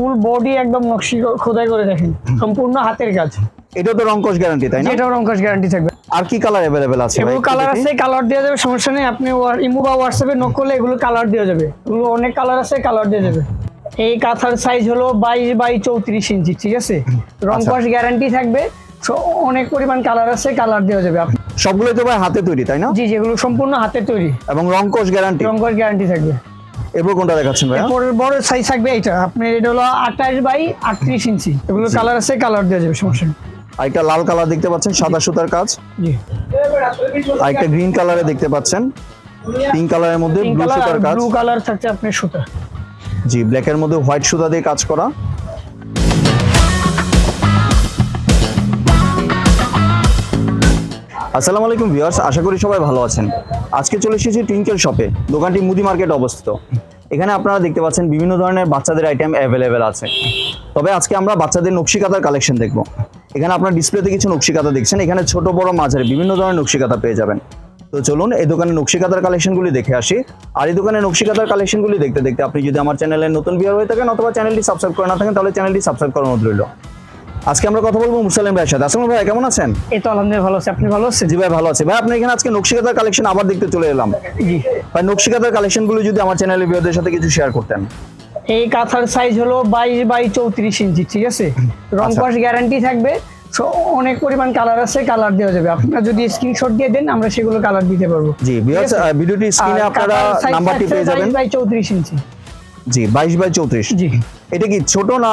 Full body একদম নকশি খোদাই করে দেখেন। সম্পূর্ণ হাতের কাজ। এটা তো রংকশ গ্যারান্টি তাই না? যেটাও রঙ্কশ গ্যারান্টি থাকবে। আর কি কালার অ্যাভেলেবেল আছে ভাই? এগুলো কালার আছে কালার দেওয়া যাবে সমস্যা নেই। আপনি ইমো বা হোয়াটসঅ্যাপে নক করলে এগুলো কালার দেওয়া যাবে। এগুলো অনেক কালার আছে কালার দেওয়া যাবে। এই কাঁথার সাইজ হলো বাইশ বাই চৌত্রিশ ইঞ্চি ঠিক আছে? রংকশ গ্যারান্টি থাকবে। অনেক পরিমাণ কালার আছে কালার দেওয়া যাবে। আপ- সবগুলোই তো ভাই হাতে তৈরি তাই না? জি যেগুলো সম্পূর্ণ হাতে তৈরি। এবং রংকশ গ্যারান্টি রংকশ গ্যারান্টি থাকবে। এরপর কোনটা দেখাচ্ছেন ভাই এরপর বড় সাইজ থাকবে এটা আপনার এটা হলো আঠাশ বাই আটত্রিশ ইঞ্চি। এগুলো কালার আছে কালার দেওয়া যাবে সমস্যা নেই। আরেকটা লাল কালার দেখতে পাচ্ছেন সাদা সুতার কাজ। জি। আর একটা গ্রিন কালারে দেখতে পাচ্ছেন পিঙ্ক কালারের মধ্যে ব্লু সুতার কাজ। ব্লু কালার থাকছে আপনার সুতা। জি ব্ল্যাকের মধ্যে হোয়াইট সুতা দিয়ে কাজ করা। আসসালামু আলাইকুম ভিউয়ার্স, আশা করি সবাই ভালো আছেন। আজকে চলে এসেছি টুইঙ্কেল শপে দোকানটি মুদি মার্কেট অবস্থিত। এখানে আপনারা দেখতে পাচ্ছেন বিভিন্ন ধরনের বাচ্চাদের আইটেম অ্যাভেলেবেল আছে। তবে আজকে আমরা বাচ্চাদের নকশিকাতার কালেকশন দেখব। এখানে আপনার ডিসপ্লেতে কিছু নকশি নকশিকাতা দেখছেন, এখানে ছোট, বড়, মাঝারি বিভিন্ন ধরনের নকশিকাতা পেয়ে যাবেন। তো চলুন এই দোকানে নকশিকাতার কালেকশনগুলি দেখে আসি। আর এই দোকানে নকশিকাতার কালেকশনগুলি দেখতে দেখতে আপনি যদি আমার চ্যানেলে নতুন ভিউয়ার হয়ে থাকেন অথবা চ্যানেলটি সাবস্ক্রাইব করে না থাকেন, তাহলে চ্যানেলটি সাবস্ক্রাইব অনুরোধ রইল। আজকে আমরা কথা বলব মুসালিম ভাইয়ের সাথে। আসলাম ভাই কেমন আছেন? এই তো আলহামদুলিল্লাহ ভালো আছে। আপনি ভালো আছেন? জি ভাই ভালো আছে। ভাই আপনি এখানে আজকে নকশিকাতার কালেকশন আবার দেখতে চলে এলাম। জি। ভাই নকশিকাতার কালেকশনগুলো যদি আমার চ্যানেলের ভিউয়ারদের সাথে কিছু শেয়ার করতেন। এই কাঁথার সাইজ হলো বাইশ বাই চৌত্রিশ ইঞ্চি ঠিক আছে? রং রংকশ গ্যারান্টি থাকবে। স- অনেক পরিমাণ কালার আছে কালার দেওয়া যাবে। আপনারা যদি স্ক্রিনশট দিয়ে দেন আমরা সেগুলো কালার দিতে পারব। জি ভিডিওটি স্ক্রিনে আপনারা নাম্বারটি পেয়ে যাবেন। বাই চৌত্রিশ ইঞ্চি। জি বাইশ বাই চৌত্রিশ। জি। এটা কি ছোট না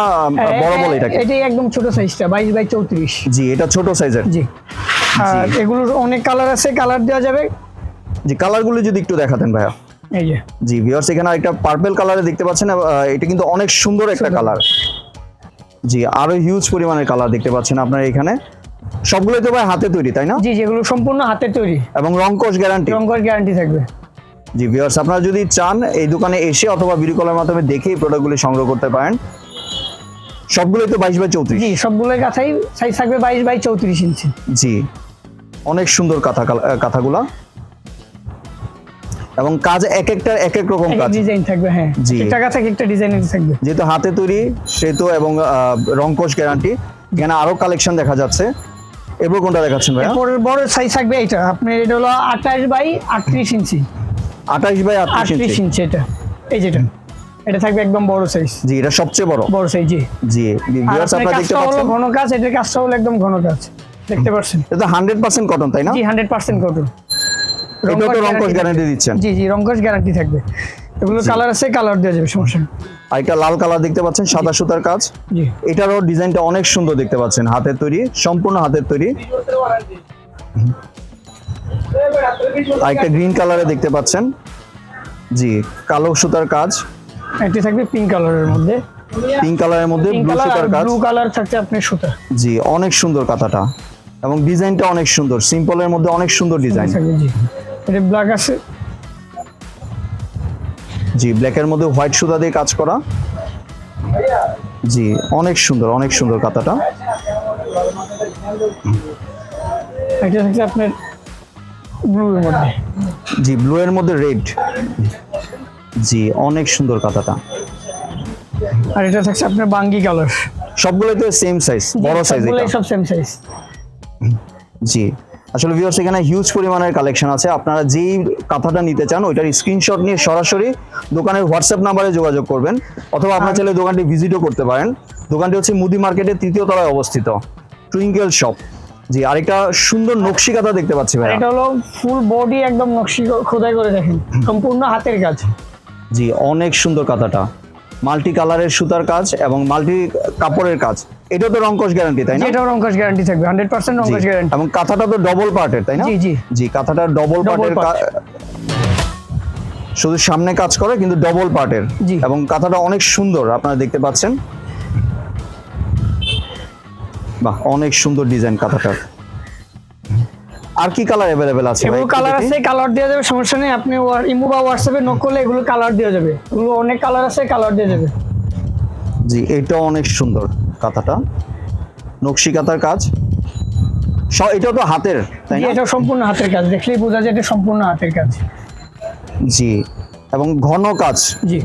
বড় বলে এটাকে? এটাই একদম ছোট সাইজটা বাইশ বাই চৌত্রিশ। জি এটা ছোট সাইজের জি। আর এগুলোর অনেক কালার আছে কালার দেওয়া যাবে। জি কালারগুলো যদি একটু দেখাতেন ভাইয়া। এই যে। জি ভিউয়ার্স এখানে একটা পার্পল কালারে দেখতে পাচ্ছেন এটা কিন্তু অনেক সুন্দর একটা কালার জি আরও হিউজ পরিমাণের কালার দেখতে পাচ্ছেন আপনারা এখানে। সবগুলোই তো ভাই হাতে তৈরি তাই না? জি যেগুলো সম্পূর্ণ হাতে তৈরি। এবং রংকশ গ্যারান্টি রংকশ গ্যারান্টি থাকবে। জি ভিউয়ার্স আপনারা যদি চান এই দোকানে এসে অথবা ভিডিও কলের মাধ্যমে দেখে এই প্রোডাক্টগুলি সংগ্রহ করতে পারেন। সবগুলোই তো বাইশ বাই চৌত্রিশ। জি সবগুলোর কাছাই সাইজ থাকবে বাইশ বাই চৌত্রিশ ইঞ্চি জি অনেক সুন্দর কাঁথা কাঁথাগুলা। এবং কাজ এক একটা এক এক রকম কাজ। ডিজাইন থাকবে হ্যাঁ। জি। একটা কাছে একটা ডিজাইনের থাকবে। যেহেতু হাতে তৈরি সেহেতু এবং রংকশ গ্যারান্টি এখানে আরও কালেকশন দেখা যাচ্ছে। এরপর কোনটা দেখাচ্ছেন ভাইয়া? পরের বড় সাইজ থাকবে এটা আপনার এটা হলো আঠাশ বাই আটত্রিশ ইঞ্চি আঠাশ বাই আটত্রিশ আটত্রিশ ইঞ্চি ইঞ্চি এটা। এই যেটা। এটা থাকবে একদম বড় সাইজ জি এটা সবচেয়ে বড়। বড় সাইজ জি। জি ভিউয়ার্স আপনারা দেখতে পাচ্ছেন? ঘন কাজ এটার কাজটা হলো একদম ঘন কাজ দেখতে পাচ্ছেন? এটা হান্ড্রেড পার্সেন্ট কটন তাই না? জি হান্ড্রেড পার্সেন্ট কটন এটা তো রংকশ গ্যারান্টি দিচ্ছেন। জি জি রংকশ গ্যারান্টি থাকবে। এগুলো কালার আছে কালার দেওয়া যাবে সমস্যা আর একটা লাল কালার দেখতে পাচ্ছেন সাদা সুতার কাজ। জি। এটারও ডিজাইনটা অনেক সুন্দর দেখতে পাচ্ছেন হাতের তৈরি সম্পূর্ণ হাতের তৈরি। আর একটা গ্রিন কালারে দেখতে পাচ্ছেন। জি কালো সুতার কাজ। এটি থাকবে পিঙ্ক কালারের মধ্যে। পিঙ্ক কালারের মধ্যে ব্লু সুতার কাজ। ব্লু কালার থাকছে আপনার সুতা। জি অনেক সুন্দর কাঁথাটা। এবং ডিজাইনটা অনেক সুন্দর। সিম্পলের মধ্যে অনেক সুন্দর ডিজাইন। জি। এটা ব্ল্যাক আছে। জি ব্ল্যাকের মধ্যে হোয়াইট সুতা দিয়ে কাজ করা। জি অনেক সুন্দর অনেক সুন্দর কাঁথাটা। এটা থাকছে আপনার ব্লু এর মধ্যে। জি ব্লু এর মধ্যে রেড জি অনেক সুন্দর কাঁথাটা। আর এটা থাকছে আপনার বাঙ্গি কালার। সবগুলোই তো সেম সাইজ বড় সাইজ এটা। সব সেম সাইজ জি আসলে ভিউয়ার্স এখানে হিউজ পরিমাণের কালেকশন আছে। আপনারা যেই কাঁথাটা নিতে চান ওইটার স্ক্রিনশট নিয়ে সরাসরি দোকানের হোয়াটসঅ্যাপ নাম্বারে যোগাযোগ করবেন অথবা আপনার চাইলে দোকানটি ভিজিটও করতে পারেন। দোকানটি হচ্ছে মুদি মার্কেটের তৃতীয় তলায় অবস্থিত। টুইঙ্কেল শপ জি আরেকটা সুন্দর নকশি কাঁথা দেখতে পাচ্ছি ভাই এটা হলো ফুল বডি একদম নকশি খোদাই করে দেখেন। সম্পূর্ণ হাতের কাজ। জি অনেক সুন্দর কাঁথাটা মাল্টি কালারের সুতার কাজ এবং মাল্টি কাপড়ের কাজ। এটা তো রংকশ গ্যারান্টি তাই না? যেটাও রংকশ গ্যারান্টি থাকবে হান্ড্রেড পার্সেন্ট জি, রংকশ গ্যারান্টি এবং কাঁথাটা তো ডবল পার্টের তাই না? জি, জি। জি কাঁথাটা ডবল পার্টের। শুধু সামনে কাজ করে কিন্তু ডবল পার্টের জি। এবং কাঁথাটা অনেক সুন্দর আপনারা দেখতে পাচ্ছেন। বাহ অনেক সুন্দর ডিজাইন কাঁথাটার। আর কি কালার অ্যাভেলেবেল আছে ভাই? কালার। আছে কালার দেওয়া যাবে সমস্যা নেই আপনি ইমো বা হোয়াটসঅ্যাপে নক করলে এগুলো কালার দেওয়া যাবে। এগুলো অনেক কালার আছে কালার দেওয়া যাবে। জি এটা অনেক সুন্দর কাঁথাটা। নকশি কাঁথার কাজ। স- এটা তো হাতের তাই না? এটা সম্পূর্ণ হাতের কাজ দেখলেই বোঝা যায় এটা সম্পূর্ণ হাতের কাজ। জি এবং ঘন কাজ। জি।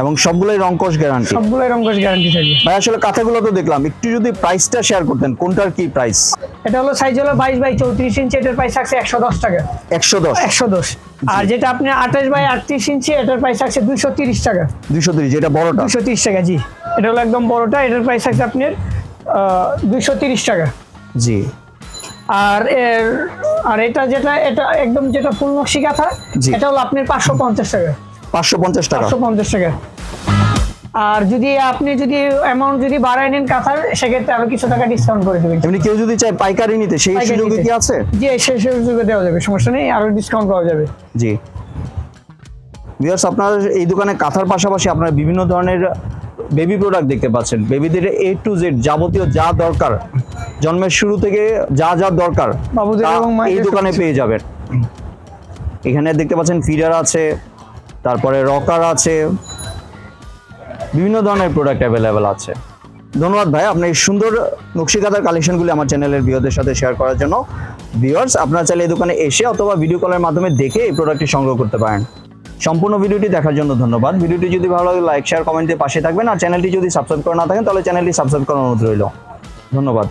এবং সবগুলোই রংকশ গ্যারান্টি সবগুলোই রঙ্গস গ্যারান্টি থাকবে। ভাই আসলে কাঁথাগুলো তো দেখলাম একটু যদি প্রাইসটা শেয়ার করতেন কোনটার কি প্রাইস এটা হলো সাইজ হলো বাইশ বাই চৌত্রিশ ইঞ্চি এটার প্রাইস থাকছে একশো দশ টাকা। একশো দশ? একশো দশ। আর যেটা আপনি আঠাশ বাই আটত্রিশ ইঞ্চি এটার প্রাইস থাকছে দুইশো তিরিশ টাকা। দুইশো তিরিশ যেটা বড়টা? দুশো তিরিশ টাকা জি। এটা হলো একদম বড়টা এটার প্রাইস আছে আপনার দুইশো তিরিশ টাকা। জি। আর এর আর এটা যেটা এটা একদম যেটা ফুল নকশি কাঁথা। এটা হলো আপনার পাঁচশো পঞ্চাশ টাকা। পাঁচশো পঞ্চাশ টাকা। পাঁচশো পঞ্চাশ টাকা। আর যদি আপনি যদি অ্যামাউন্ট যদি বাড়ায় নেন কাঁথার সেক্ষেত্রে আরও কিছু টাকা ডিসকাউন্ট করে দেবেন। এমনি কেউ যদি চায় পাইকারি নিতে সেই সুযোগে। কি আছে? জি সেই সুযোগে দেওয়া যাবে সমস্যা নেই আরও ডিসকাউন্ট পাওয়া যাবে। জি। ভিউয়ার্স আপনার এই দোকানে কাঁথার পাশাপাশি আপনারা বিভিন্ন ধরনের বেবি প্রোডাক্ট দেখতে পাচ্ছেন। বেবিদের এ টু জেড যাবতীয় যা দরকার জন্মের শুরু থেকে যা যা দরকার এই দোকানে পেয়ে যাবেন। এখানে দেখতে পাচ্ছেন ফিডার আছে তারপরে রকার আছে। বিভিন্ন ধরনের প্রোডাক্ট অ্যাভেলেবেল আছে। ধন্যবাদ ভাই, আপনি এই সুন্দর নকশিকাতার কালেকশনগুলি আমার চ্যানেলের ভিওদের সাথে শেয়ার করার জন্য। ভিউয়ার্স আপনারা চাইলে এই দোকানে এসে অথবা ভিডিও কলের মাধ্যমে দেখে এই প্রোডাক্টটি সংগ্রহ করতে পারেন। সম্পূর্ণ ভিডিওটি দেখার জন্য ধন্যবাদ। ভিডিওটি যদি ভালো লাগে লাইক শেয়ার কমেন্টে পাশে থাকবেন। আর চ্যানেলটি যদি সাবস্ক্রাইব করে না থাকেন, তাহলে চ্যানেলটি সাবস্ক্রাইব করার অনুরোধ রইল। ধন্যবাদ।